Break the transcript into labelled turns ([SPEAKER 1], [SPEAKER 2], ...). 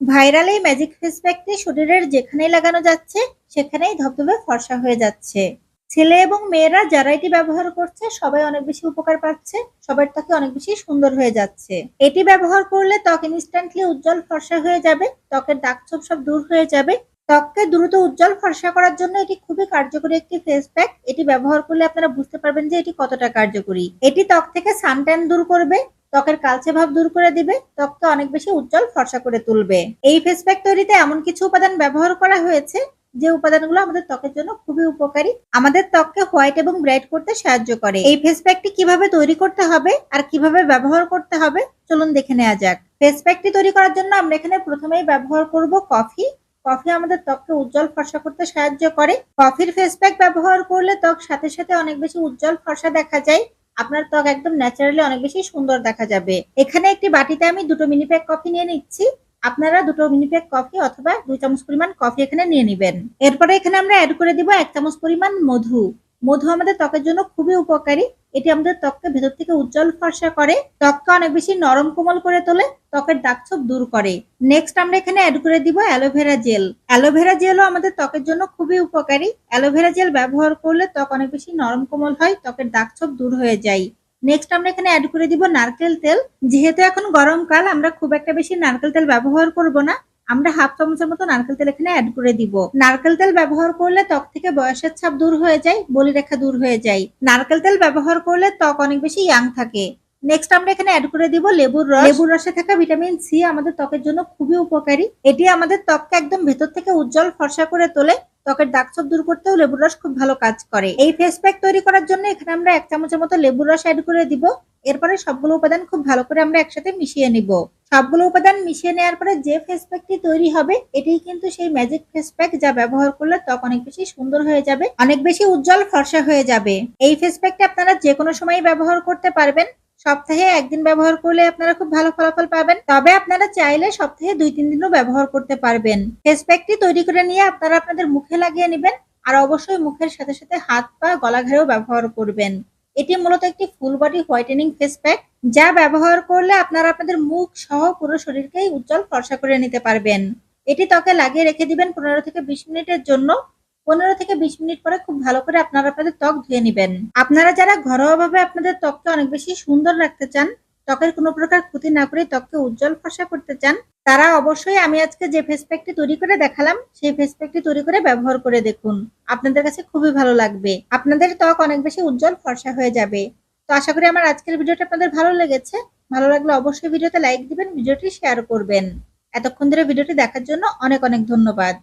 [SPEAKER 1] Viral এই magic face প্যাকটি শরীরের যেখানেই লাগানো যাচ্ছে, সেখানেই ধবধবে ফর্সা হয়ে যাচ্ছে। ছেলে এবং মেয়েরা যারা এটি ব্যবহার করছে, সবাই অনেক বেশি উপকার পাচ্ছে, সবার ত্বকে অনেক বেশি সুন্দর হয়ে যাচ্ছে। এটি ব্যবহার করলে ত্বক ইনস্ট্যান্টলি উজ্জ্বল ফর্সা হয়ে যাবে, ত্বকের দাগ ছোপ সব দূর হয়ে যাবে। ত্বককে দ্রুত উজ্জ্বল ফর্সা করার জন্য এটি খুবই কার্যকরী একটি ফেস প্যাক এটি ব্যবহার করলে আপনারা বুঝতে পারবেন যে এটি কতটা কার্যকরী। এটি ত্বক থেকে সানট্যান দূর করবে ত্বকের কালচে ভাব দূর করে দিবে, ত্বককে অনেক বেশি উজ্জ্বল ফর্সা করে তুলবে। এই ফেস প্যাক তৈরিতে এমন কিছু উপাদান ব্যবহার করা হয়েছে, যে উপাদানগুলো আমাদের ত্বকের জন্য খুবই উপকারী। আমাদের ত্বককে হোয়াইট এবং ব্রাইট করতে সাহায্য করে। এই ফেস প্যাকটি কীভাবে তৈরি করতে হবে আর কীভাবে ব্যবহার করতে হবে, চলুন দেখে নেওয়া যাক। ফেস প্যাকটি তৈরি করার জন্য আমরা এখানে প্রথমেই ব্যবহার করব কফি কফি আমাদের ত্বককে উজ্জ্বল ফর্সা করতে সাহায্য করে। কফির ফেস প্যাক ব্যবহার করলে ত্বক সাথে সাথে অনেক বেশি উজ্জ্বল ফর্সা দেখা যায়। আপনার ত্বক একদম ন্যাচারালি অনেক বেশি সুন্দর দেখা যাবে। এখানে একটি বাটিতে আমি দুটো মিনি প্যাক কফি নিয়ে নিচ্ছি। আপনারা দুটো মিনি প্যাক কফি অথবা দুই চামচ পরিমাণ কফি এখানে নিয়ে নেবেন। এরপরে এখানে আমরা অ্যাড করে দিব এক চামচ পরিমাণ মধু। মধু আমাদের ত্বকের জন্য খুবই উপকারী। এটি আমাদের ত্বককে ভেতর থেকে উজ্জ্বল ফর্সা করে। ত্বককে অনেক বেশি নরম কোমল করে তোলে, ত্বকের দাগ ছোপ দূর করে। নেক্সট আমরা এখানে অ্যাড করে দিব অ্যালোভেরা জেল অ্যালোভেরা জেলও আমাদের ত্বকের জন্য খুবই উপকারী। অ্যালোভেরা জেল ব্যবহার করলে ত্বক অনেক বেশি নরম কোমল হয়, ত্বকের দাগ ছোপ দূর হয়ে যায়। নেক্সট আমরা এখানে অ্যাড করে দিব নারকেল তেল। যেহেতু এখন গরমকাল, আমরা খুব একটা বেশি নারকেল তেল ব্যবহার করব না। আমরা হাফ চামচের মতো নারকেল তেল এখানে অ্যাড করে দিব। নারকেল তেল ব্যবহার করলে ত্বক থেকে বয়সের ছাপ দূর হয়ে যায়, বলি রেখা দূর হয়ে যায়। নারকেল তেল ব্যবহার করলে ত্বক অনেক বেশি ইয়াং থাকে। নেক্সট আমরা এখানে অ্যাড করে দিব লেবুর রস। লেবুর রসে থাকা ভিটামিন সি আমাদের ত্বকের জন্য খুবই উপকারী। এটি আমাদের ত্বককে একদম ভেতর থেকে উজ্জ্বল ফর্সা করে তোলে। ত্বকের দাগ ছোপ দূর করতেও লেবুর রস খুব ভালো কাজ করে। এই ফেস প্যাক তৈরি করার জন্য এখানে আমরা এক চামচের মতো লেবুর রস অ্যাড করে দিব। এরপরে সবগুলো উপাদান খুব ভালো করে আমরা একসাথে মিশিয়ে নিব। সবগুলো উপাদান মিশিয়ে নেওয়ার পরে যে ফেস প্যাকটি তৈরি হবে, এটাই কিন্তু সেই ম্যাজিক ফেস প্যাক যা ব্যবহার করলে ত্বক অনেক বেশি সুন্দর হয়ে যাবে, অনেক বেশি উজ্জ্বল ফর্সা হয়ে যাবে। এই ফেস প্যাকটা আপনারা যে কোনো সময় ব্যবহার করতে পারবেন। সপ্তাহে একদিন ব্যবহার করলে আপনারা খুব ভালো ফলাফল পাবেন। তবে আপনারা চাইলে সপ্তাহে দুই তিন দিনও ব্যবহার করতে পারবেন। ফেস প্যাকটি তৈরি করে নিয়ে আপনারা আপনাদের মুখে লাগিয়ে নেবেন আর অবশ্যই মুখের সাথে সাথে হাত পা গলা ঘাড়েও ব্যবহার করবেন। এটি মূলত একটি full body whitening face pack যা ব্যবহার করলে আপনারা আপনাদের মুখ সহ পুরো শরীরকেই উজ্জ্বল ফর্সা করে নিতে পারবেন। এটি ত্বকে লাগিয়ে রেখে দিবেন পনেরো থেকে বিশ মিনিটের জন্য। পনেরো থেকে বিশ মিনিট পরে খুব ভালো করে আপনারা আপনাদের ত্বক ধুয়ে নেবেন। আপনারা যারা ঘরোয়াভাবে আপনাদের ত্বককে অনেক বেশি সুন্দর রাখতে চান, ত্বকের কোনো প্রকার ক্ষতি না করে ত্বককে উজ্জ্বল ফর্সা করতে চান, তারা অবশ্যই আমি আজকে যে ফেস প্যাকটি তৈরি করে দেখালাম, সেই ফেস প্যাকটি তৈরি করে ব্যবহার করে দেখুন। আপনাদের কাছে খুবই ভালো লাগবে। আপনাদের ত্বক অনেক বেশি উজ্জ্বল ফর্সা হয়ে যাবে। তো আশা করি আমার আজকের ভিডিওটা আপনাদের ভালো লেগেছে। ভালো লাগলে অবশ্যই ভিডিওতে লাইক দিবেন, ভিডিওটি শেয়ার করবেন। এতক্ষণ ধরে ভিডিওটি দেখার জন্য অনেক অনেক ধন্যবাদ।